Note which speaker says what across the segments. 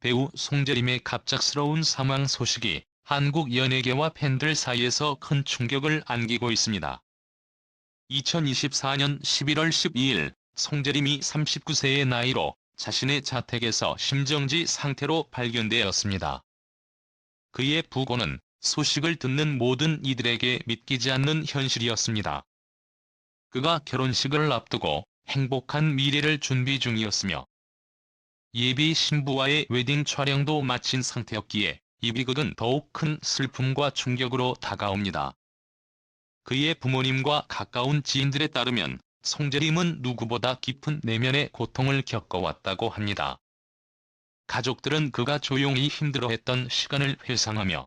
Speaker 1: 배우 송재림의 갑작스러운 사망 소식이 한국 연예계와 팬들 사이에서 큰 충격을 안기고 있습니다. 2024년 11월 12일 송재림이 39세의 나이로 자신의 자택에서 심정지 상태로 발견되었습니다. 그의 부고는 소식을 듣는 모든 이들에게 믿기지 않는 현실이었습니다. 그가 결혼식을 앞두고 행복한 미래를 준비 중이었으며 예비 신부와의 웨딩 촬영도 마친 상태였기에 이 비극은 더욱 큰 슬픔과 충격으로 다가옵니다. 그의 부모님과 가까운 지인들에 따르면 송재림은 누구보다 깊은 내면의 고통을 겪어왔다고 합니다. 가족들은 그가 조용히 힘들어했던 시간을 회상하며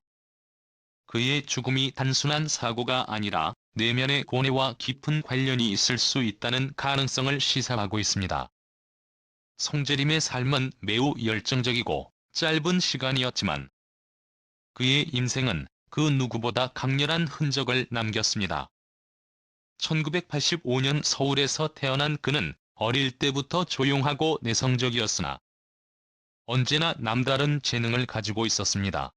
Speaker 1: 그의 죽음이 단순한 사고가 아니라 내면의 고뇌와 깊은 관련이 있을 수 있다는 가능성을 시사하고 있습니다. 송재림의 삶은 매우 열정적이고 짧은 시간이었지만 그의 인생은 그 누구보다 강렬한 흔적을 남겼습니다. 1985년 서울에서 태어난 그는 어릴 때부터 조용하고 내성적이었으나 언제나 남다른 재능을 가지고 있었습니다.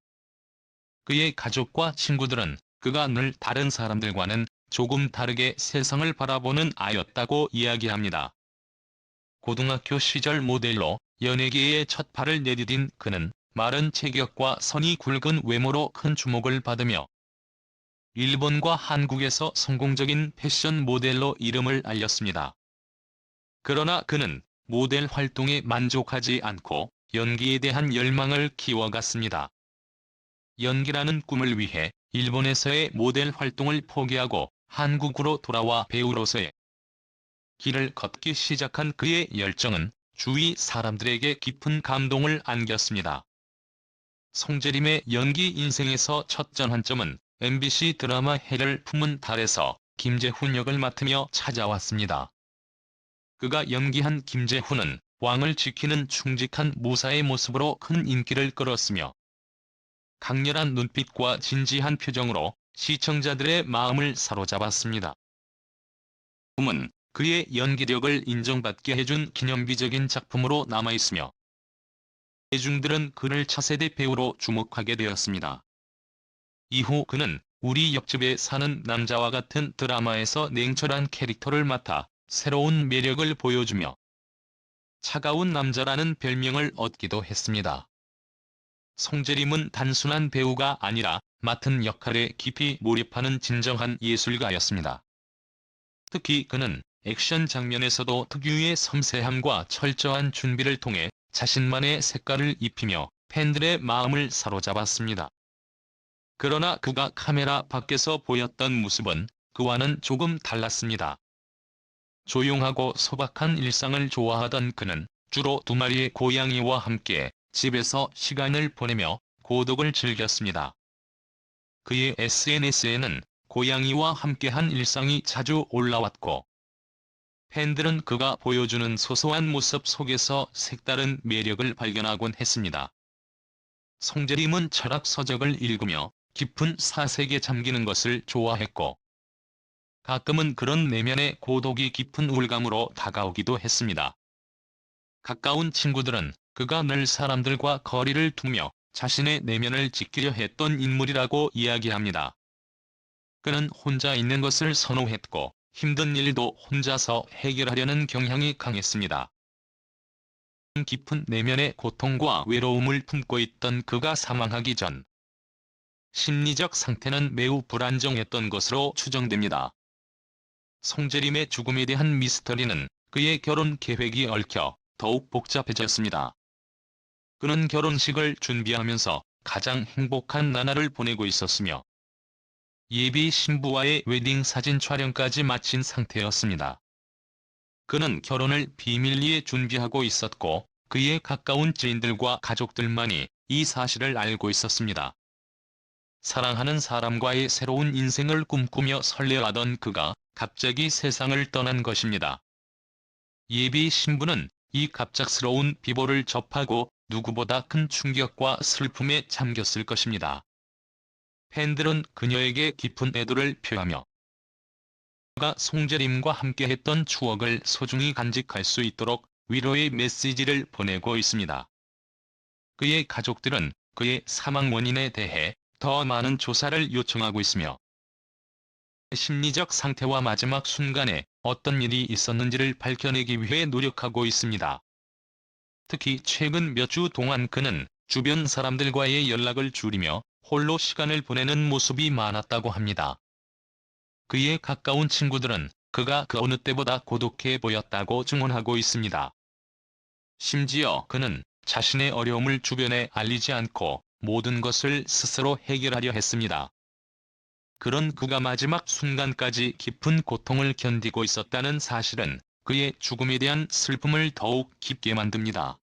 Speaker 1: 그의 가족과 친구들은 그가 늘 다른 사람들과는 조금 다르게 세상을 바라보는 아였다고 이야기합니다. 고등학교 시절 모델로 연예계에 첫 발을 내디딘 그는 마른 체격과 선이 굵은 외모로 큰 주목을 받으며 일본과 한국에서 성공적인 패션 모델로 이름을 알렸습니다. 그러나 그는 모델 활동에 만족하지 않고 연기에 대한 열망을 키워갔습니다. 연기라는 꿈을 위해 일본에서의 모델 활동을 포기하고 한국으로 돌아와 배우로서의 길을 걷기 시작한 그의 열정은 주위 사람들에게 깊은 감동을 안겼습니다. 송재림의 연기 인생에서 첫 전환점은 MBC 드라마 해를 품은 달에서 김재훈 역을 맡으며 찾아왔습니다. 그가 연기한 김재훈은 왕을 지키는 충직한 무사의 모습으로 큰 인기를 끌었으며 강렬한 눈빛과 진지한 표정으로 시청자들의 마음을 사로잡았습니다. 꿈은 그의 연기력을 인정받게 해준 기념비적인 작품으로 남아있으며 대중들은 그를 차세대 배우로 주목하게 되었습니다. 이후 그는 우리 옆집에 사는 남자와 같은 드라마에서 냉철한 캐릭터를 맡아 새로운 매력을 보여주며 차가운 남자라는 별명을 얻기도 했습니다. 송재림은 단순한 배우가 아니라 맡은 역할에 깊이 몰입하는 진정한 예술가였습니다. 특히 그는 액션 장면에서도 특유의 섬세함과 철저한 준비를 통해 자신만의 색깔을 입히며 팬들의 마음을 사로잡았습니다. 그러나 그가 카메라 밖에서 보였던 모습은 그와는 조금 달랐습니다. 조용하고 소박한 일상을 좋아하던 그는 주로 두 마리의 고양이와 함께 집에서 시간을 보내며 고독을 즐겼습니다. 그의 SNS에는 고양이와 함께한 일상이 자주 올라왔고 팬들은 그가 보여주는 소소한 모습 속에서 색다른 매력을 발견하곤 했습니다. 송재림은 철학 서적을 읽으며 깊은 사색에 잠기는 것을 좋아했고 가끔은 그런 내면의 고독이 깊은 우울감으로 다가오기도 했습니다. 가까운 친구들은 그가 늘 사람들과 거리를 두며 자신의 내면을 지키려 했던 인물이라고 이야기합니다. 그는 혼자 있는 것을 선호했고 힘든 일도 혼자서 해결하려는 경향이 강했습니다. 깊은 내면의 고통과 외로움을 품고 있던 그가 사망하기 전 심리적 상태는 매우 불안정했던 것으로 추정됩니다. 송재림의 죽음에 대한 미스터리는 그의 결혼 계획이 얽혀 더욱 복잡해졌습니다. 그는 결혼식을 준비하면서 가장 행복한 나날을 보내고 있었으며 예비 신부와의 웨딩 사진 촬영까지 마친 상태였습니다. 그는 결혼을 비밀리에 준비하고 있었고 그의 가까운 지인들과 가족들만이 이 사실을 알고 있었습니다. 사랑하는 사람과의 새로운 인생을 꿈꾸며 설레하던 그가 갑자기 세상을 떠난 것입니다. 예비 신부는 이 갑작스러운 비보를 접하고 누구보다 큰 충격과 슬픔에 잠겼을 것입니다. 팬들은 그녀에게 깊은 애도를 표하며 그가 송재림과 함께했던 추억을 소중히 간직할 수 있도록 위로의 메시지를 보내고 있습니다. 그의 가족들은 그의 사망 원인에 대해 더 많은 조사를 요청하고 있으며 심리적 상태와 마지막 순간에 어떤 일이 있었는지를 밝혀내기 위해 노력하고 있습니다. 특히 최근 몇 주 동안 그는 주변 사람들과의 연락을 줄이며 홀로 시간을 보내는 모습이 많았다고 합니다. 그의 가까운 친구들은 그가 그 어느 때보다 고독해 보였다고 증언하고 있습니다. 심지어 그는 자신의 어려움을 주변에 알리지 않고 모든 것을 스스로 해결하려 했습니다. 그런 그가 마지막 순간까지 깊은 고통을 견디고 있었다는 사실은 그의 죽음에 대한 슬픔을 더욱 깊게 만듭니다.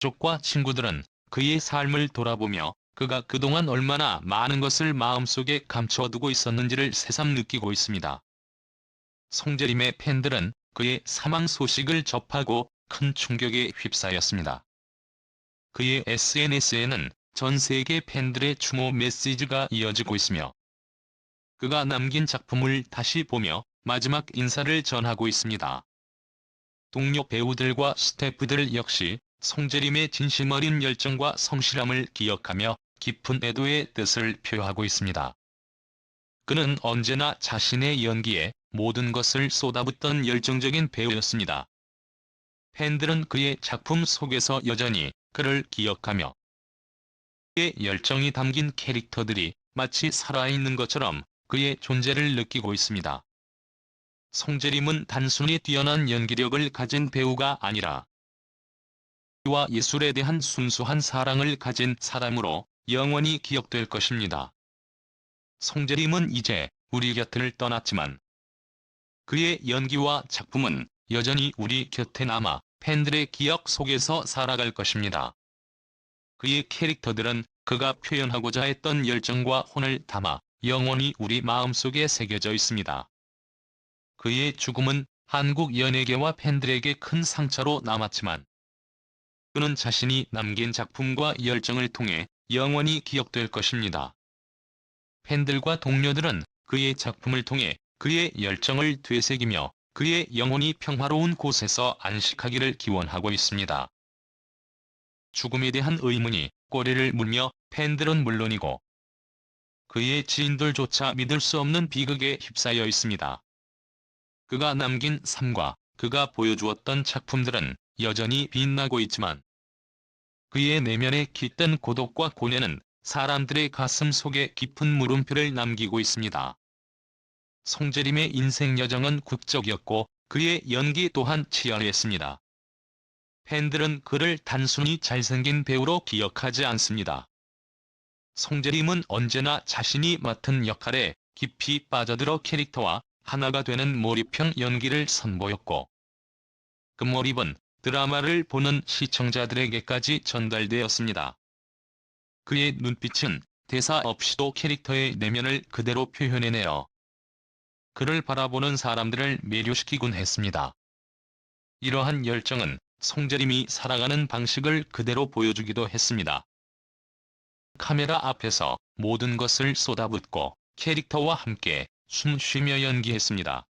Speaker 1: 가족과 친구들은 그의 삶을 돌아보며 그가 그동안 얼마나 많은 것을 마음속에 감춰두고 있었는지를 새삼 느끼고 있습니다. 송재림의 팬들은 그의 사망 소식을 접하고 큰 충격에 휩싸였습니다. 그의 SNS에는 전 세계 팬들의 추모 메시지가 이어지고 있으며 그가 남긴 작품을 다시 보며 마지막 인사를 전하고 있습니다. 동료 배우들과 스태프들 역시 송재림의 진심 어린 열정과 성실함을 기억하며 깊은 애도의 뜻을 표하고 있습니다. 그는 언제나 자신의 연기에 모든 것을 쏟아붓던 열정적인 배우였습니다. 팬들은 그의 작품 속에서 여전히 그를 기억하며 그의 열정이 담긴 캐릭터들이 마치 살아있는 것처럼 그의 존재를 느끼고 있습니다. 송재림은 단순히 뛰어난 연기력을 가진 배우가 아니라 와 예술에 대한 순수한 사랑을 가진 사람으로 영원히 기억될 것입니다. 송재림은 이제 우리 곁을 떠났지만 그의 연기와 작품은 여전히 우리 곁에 남아 팬들의 기억 속에서 살아갈 것입니다. 그의 캐릭터들은 그가 표현하고자 했던 열정과 혼을 담아 영원히 우리 마음속에 새겨져 있습니다. 그의 죽음은 한국 연예계와 팬들에게 큰 상처로 남았지만 그는 자신이 남긴 작품과 열정을 통해 영원히 기억될 것입니다. 팬들과 동료들은 그의 작품을 통해 그의 열정을 되새기며 그의 영혼이 평화로운 곳에서 안식하기를 기원하고 있습니다. 죽음에 대한 의문이 꼬리를 물며 팬들은 물론이고 그의 지인들조차 믿을 수 없는 비극에 휩싸여 있습니다. 그가 남긴 삶과 그가 보여주었던 작품들은 여전히 빛나고 있지만 그의 내면에 깃든 고독과 고뇌는 사람들의 가슴 속에 깊은 물음표를 남기고 있습니다. 송재림의 인생 여정은 극적이었고 그의 연기 또한 치열했습니다. 팬들은 그를 단순히 잘생긴 배우로 기억하지 않습니다. 송재림은 언제나 자신이 맡은 역할에 깊이 빠져들어 캐릭터와 하나가 되는 몰입형 연기를 선보였고 그 몰입은 드라마를 보는 시청자들에게까지 전달되었습니다. 그의 눈빛은 대사 없이도 캐릭터의 내면을 그대로 표현해내어 그를 바라보는 사람들을 매료시키곤 했습니다. 이러한 열정은 송재림이 살아가는 방식을 그대로 보여주기도 했습니다. 카메라 앞에서 모든 것을 쏟아붓고 캐릭터와 함께 숨 쉬며 연기했습니다.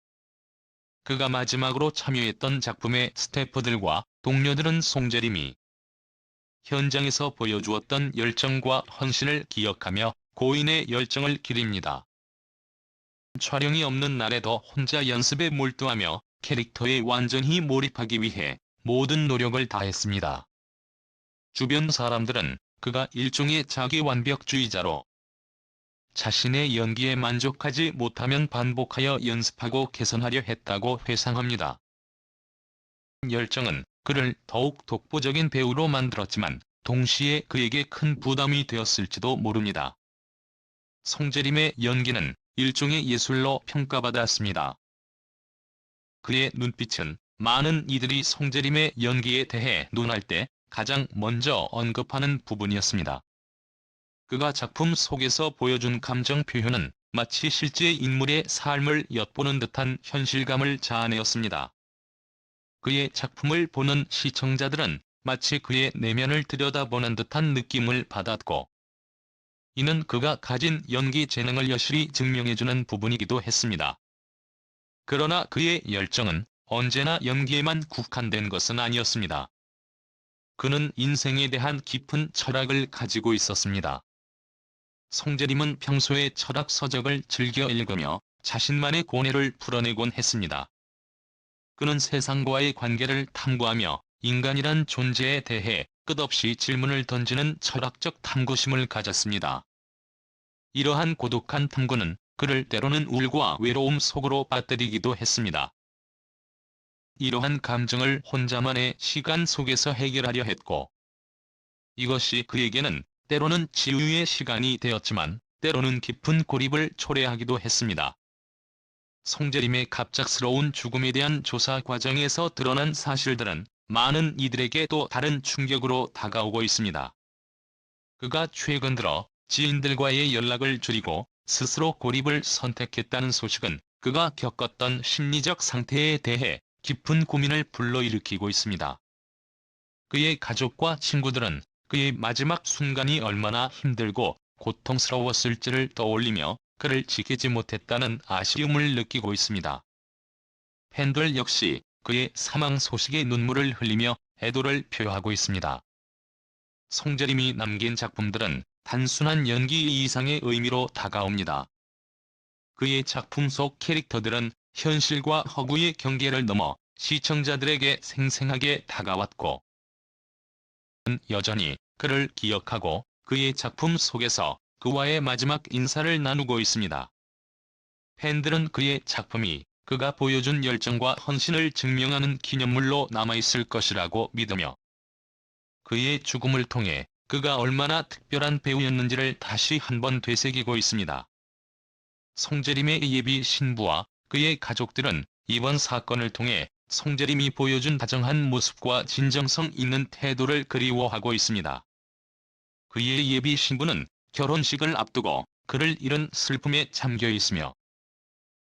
Speaker 1: 그가 마지막으로 참여했던 작품의 스태프들과 동료들은 송재림이 현장에서 보여주었던 열정과 헌신을 기억하며 고인의 열정을 기립니다. 촬영이 없는 날에도 혼자 연습에 몰두하며 캐릭터에 완전히 몰입하기 위해 모든 노력을 다했습니다. 주변 사람들은 그가 일종의 자기 완벽주의자로 자신의 연기에 만족하지 못하면 반복하여 연습하고 개선하려 했다고 회상합니다. 열정은 그를 더욱 독보적인 배우로 만들었지만 동시에 그에게 큰 부담이 되었을지도 모릅니다. 송재림의 연기는 일종의 예술로 평가받았습니다. 그의 눈빛은 많은 이들이 송재림의 연기에 대해 논할 때 가장 먼저 언급하는 부분이었습니다. 그가 작품 속에서 보여준 감정 표현은 마치 실제 인물의 삶을 엿보는 듯한 현실감을 자아내었습니다. 그의 작품을 보는 시청자들은 마치 그의 내면을 들여다보는 듯한 느낌을 받았고 이는 그가 가진 연기 재능을 여실히 증명해주는 부분이기도 했습니다. 그러나 그의 열정은 언제나 연기에만 국한된 것은 아니었습니다. 그는 인생에 대한 깊은 철학을 가지고 있었습니다. 송재림은 평소에 철학 서적을 즐겨 읽으며 자신만의 고뇌를 풀어내곤 했습니다. 그는 세상과의 관계를 탐구하며 인간이란 존재에 대해 끝없이 질문을 던지는 철학적 탐구심을 가졌습니다. 이러한 고독한 탐구는 그를 때로는 울과 외로움 속으로 빠뜨리기도 했습니다. 이러한 감정을 혼자만의 시간 속에서 해결하려 했고 이것이 그에게는 때로는 치유의 시간이 되었지만 때로는 깊은 고립을 초래하기도 했습니다. 송재림의 갑작스러운 죽음에 대한 조사 과정에서 드러난 사실들은 많은 이들에게 또 다른 충격으로 다가오고 있습니다. 그가 최근 들어 지인들과의 연락을 줄이고 스스로 고립을 선택했다는 소식은 그가 겪었던 심리적 상태에 대해 깊은 고민을 불러일으키고 있습니다. 그의 가족과 친구들은 그의 마지막 순간이 얼마나 힘들고 고통스러웠을지를 떠올리며 그를 지키지 못했다는 아쉬움을 느끼고 있습니다. 팬들 역시 그의 사망 소식에 눈물을 흘리며 애도를 표하고 있습니다. 송재림이 남긴 작품들은 단순한 연기 이상의 의미로 다가옵니다. 그의 작품 속 캐릭터들은 현실과 허구의 경계를 넘어 시청자들에게 생생하게 다가왔고 여전히 그를 기억하고 그의 작품 속에서 그와의 마지막 인사를 나누고 있습니다. 팬들은 그의 작품이 그가 보여준 열정과 헌신을 증명하는 기념물로 남아있을 것이라고 믿으며 그의 죽음을 통해 그가 얼마나 특별한 배우였는지를 다시 한번 되새기고 있습니다. 송재림의 예비 신부와 그의 가족들은 이번 사건을 통해 송재림이 보여준 다정한 모습과 진정성 있는 태도를 그리워하고 있습니다. 그의 예비 신부는 결혼식을 앞두고 그를 잃은 슬픔에 잠겨 있으며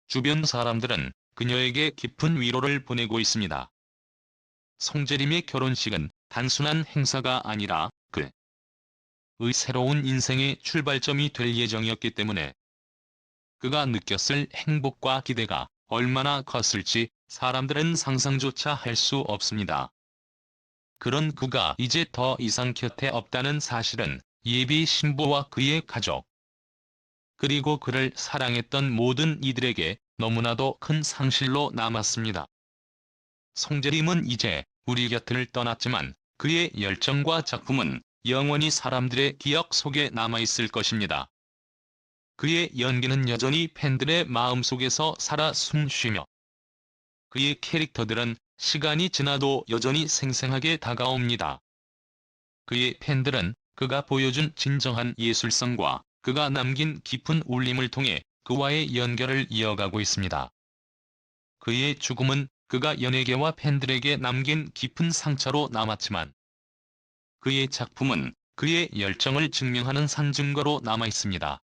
Speaker 1: 주변 사람들은 그녀에게 깊은 위로를 보내고 있습니다. 송재림의 결혼식은 단순한 행사가 아니라 그의 새로운 인생의 출발점이 될 예정이었기 때문에 그가 느꼈을 행복과 기대가 얼마나 컸을지 사람들은 상상조차 할 수 없습니다. 그런 그가 이제 더 이상 곁에 없다는 사실은 예비 신부와 그의 가족, 그리고 그를 사랑했던 모든 이들에게 너무나도 큰 상실로 남았습니다. 송재림은 이제 우리 곁을 떠났지만 그의 열정과 작품은 영원히 사람들의 기억 속에 남아있을 것입니다. 그의 연기는 여전히 팬들의 마음속에서 살아 숨쉬며 그의 캐릭터들은 시간이 지나도 여전히 생생하게 다가옵니다. 그의 팬들은 그가 보여준 진정한 예술성과 그가 남긴 깊은 울림을 통해 그와의 연결을 이어가고 있습니다. 그의 죽음은 그가 연예계와 팬들에게 남긴 깊은 상처로 남았지만 그의 작품은 그의 열정을 증명하는 산증거로 남아 있습니다.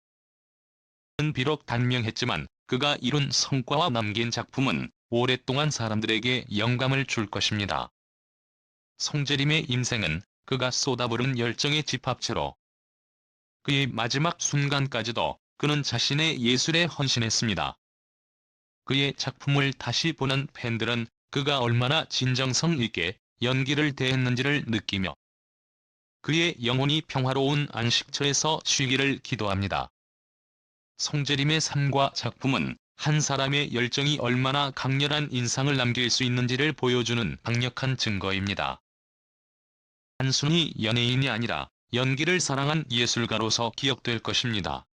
Speaker 1: 는 비록 단명했지만 그가 이룬 성과와 남긴 작품은 오랫동안 사람들에게 영감을 줄 것입니다. 송재림의 인생은 그가 쏟아부른 열정의 집합체로 그의 마지막 순간까지도 그는 자신의 예술에 헌신했습니다. 그의 작품을 다시 보는 팬들은 그가 얼마나 진정성 있게 연기를 대했는지를 느끼며 그의 영혼이 평화로운 안식처에서 쉬기를 기도합니다. 송재림의 삶과 작품은 한 사람의 열정이 얼마나 강렬한 인상을 남길 수 있는지를 보여주는 강력한 증거입니다. 단순히 연예인이 아니라 연기를 사랑한 예술가로서 기억될 것입니다.